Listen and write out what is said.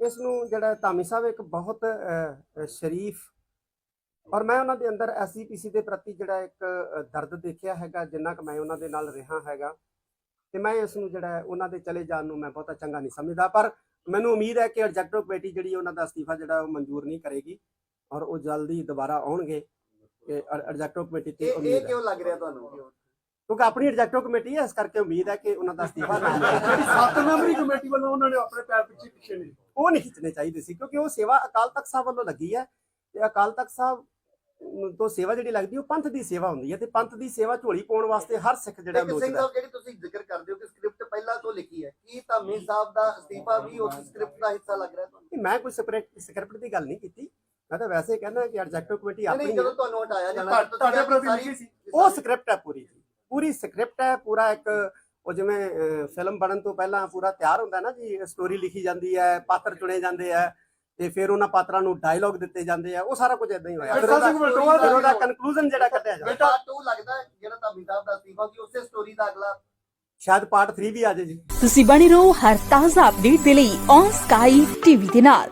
ਇਸ ਨੂੰ ਜਿਹੜਾ ਧਾਮੀ ਸਾਹਿਬ ਇੱਕ ਬਹੁਤ ਸ਼ਰੀਫ ਔਰ ਮੈਂ ਉਹਨਾਂ ਦੇ ਅੰਦਰ ਐਸਜੀਪੀਸੀ ਦੇ ਪ੍ਰਤੀ ਜਿਹੜਾ ਇੱਕ ਦਰਦ ਦੇਖਿਆ ਹੈਗਾ ਜਿੰਨਾ ਕਿ ਮੈਂ ਉਹਨਾਂ ਦੇ ਨਾਲ ਰਿਹਾ ਹੈਗਾ ਤੇ ਮੈਂ ਇਸ ਨੂੰ ਜਿਹੜਾ ਉਹਨਾਂ ਦੇ ਚਲੇ ਜਾਣ ਨੂੰ ਮੈਂ ਬਹੁਤਾ ਚੰਗਾ ਨਹੀਂ ਸਮਝਦਾ ਪਰ ਮੈਨੂੰ ਉਮੀਦ ਹੈ ਕਿ ਐਗਜ਼ੈਕਟਿਵ ਕਮੇਟੀ ਜਿਹੜੀ ਉਹਨਾਂ ਦਾ ਅਸਤੀਫਾ ਜਿਹੜਾ ਉਹ ਮਨਜ਼ੂਰ ਨਹੀਂ ਕਰੇਗੀ ਔਰ ਉਹ ਜਲਦੀ ਦੁਬਾਰਾ ਆਉਣਗੇ ਕਿ ਐਗਜ਼ੈਕਟਿਵ ਕਮੇਟੀ ਤੇ ਇਹ ਉਮੀਦ ਇਹ ਹੈ ਕਿਉਂ ਲੱਗ ਰਿਹਾ ਤੁਹਾਨੂੰ? ਕਿਉਂਕਿ ਆਪਣੀ ਐਗਜ਼ੈਕਟਿਵ ਕਮੇਟੀ ਹੈ ਇਸ ਕਰਕੇ ਉਮੀਦ ਹੈ ਕਿ ਉਹਨਾਂ ਦਾ ਅਸਤੀਫਾ ਨਾ ਜਿਹੜੀ ਸੱਤ ਮੈਂਬਰੀ ਕਮੇਟੀ ਵੱਲੋਂ ਉਹਨਾਂ ਨੇ ਆਪਣੇ ਪੈਰ ਪਿੱਛੇ ਪਿੱਛੇ ਨਹੀਂ ਉਹ ਨਹੀਂ ਖਿੱਚਣੇ ਚਾਹੀਦੇ ਸੀ ਕਿਉਂਕਿ ਉਹ ਸੇਵਾ ਅਕਾਲ ਤਖਤ ਸਾਹਿਬ ਵੱਲੋਂ ਲੱਗੀ ਹੈ ਤੇ ਅਕਾਲ ਤਖਤ ਸਾਹਿਬ ਤੋਂ ਸੇਵਾ ਜਿਹੜੀ ਲੱਗਦੀ ਉਹ ਪੰਥ ਦੀ ਸੇਵਾ ਹੁੰਦੀ ਹੈ ਤੇ ਪੰਥ ਦੀ ਸੇਵਾ ਝੋਲੀ ਪਾਉਣ ਵਾਸਤੇ ਹਰ ਸਿੱਖ ਜਿਹੜਾ ਇੱਕ ਸਿੰਘ ਲੋਚਦਾ ਸਾਹਿਬ ਜਿਹੜੀ ਤੁਸੀਂ ਜ਼ਿਕਰ ਕਰਦੇ ਹੋ ਕਿ ਸਕ੍ਰਿਪਟ ਪਹਿਲਾਂ ਤੋਂ ਲਿਖੀ ਹੈ ਕੀ ਧਾਮੀ ਸਾਹਿਬ ਦਾ ਅਸਤੀਫਾ ਵੀ ਉਸ ਸਕ੍ਰਿਪਟ ਦਾ ਹਿੱਸਾ ਲੱਗ ਰਿਹਾ ਤੁਹਾਨੂੰ? ਨਹੀਂ, ਮੈਂ ਕੋਈ ਸਕ੍ਰਿਪਟ ਸਕ੍ਰਿਪਟ ਦੀ ਗੱਲ ਨਹੀਂ ਕੀਤੀ। ਮੈਂ ਤਾਂ ਵੈਸੇ ਕਹਿੰਦਾ ਕਿ ਐਗਜ਼ੈਕਟਿਵ ਕਮੇਟੀ ਆਪਣੀ ਜਦੋਂ ਤੁਹਾਨੂੰ ਹਟਾਇਆ ਜਾਣਾ ਤੁਹਾਡੇ ਪ੍ਰਤੀ ਸੀ। ਉਹ ਸਕ੍ਰਿਪਟ ਹੈ ਪੂਰੀ। ਜੀ ਪੂਰੀ ਸਕ੍ਰਿਪਟ ਹੈ ਪੂਰਾ ਇੱਕ ਉਹ ਜਿਵੇਂ ਫਿਲਮ ਬਣਨ ਤੋਂ ਪਹਿਲਾਂ ਪੂਰਾ ਤਿਆਰ ਹੁੰਦਾ ਨਾ ਜੀ ਸਟੋਰੀ ਲਿਖੀ ਜਾਂਦੀ ਹੈ ਪਾਤਰ ਚੁਣੇ ਜਾਂਦੇ ਆ ਤੇ ਫਿਰ ਉਹਨਾਂ ਪਾਤਰਾਂ ਨੂੰ ਡਾਇਲੌਗ ਦਿੱਤੇ ਜਾਂਦੇ ਆ ਉਹ ਸਾਰਾ ਕੁਝ ਇਦਾਂ ਹੀ ਹੋਇਆ। ਫਿਰ ਬੇਟਾ ਉਹਦਾ ਸਿੰਘ ਬਲਟੋਆ ਫਿਰ ਉਹਦਾ ਕਨਕਲੂਜਨ ਜਿਹੜਾ ਕੱਢਿਆ ਜਾਂਦਾ ਬੇਟਾ 2 ਲੱਗਦਾ ਜਿਹੜਾ ਧਾਮੀ ਸਾਹਿਬ ਦਾ ਅਸਤੀਫਾ ਕਿ ਉਸੇ ਸਟੋਰੀ ਦਾ ਅਗਲਾ ਸ਼ਾਇਦ ਪਾਰਟ 3 ਵੀ ਆ ਜਾਏ ਜੀ। ਤੁਸੀਂ ਬਣੇ ਰਹੋ ਹਰ ਤਾਜ਼ਾ ਅਪਡੇਟ ਦੇ ਲਈ ਔਨ ਸਕਾਈ ਟੀਵੀ ਦੇ ਨਾਲ।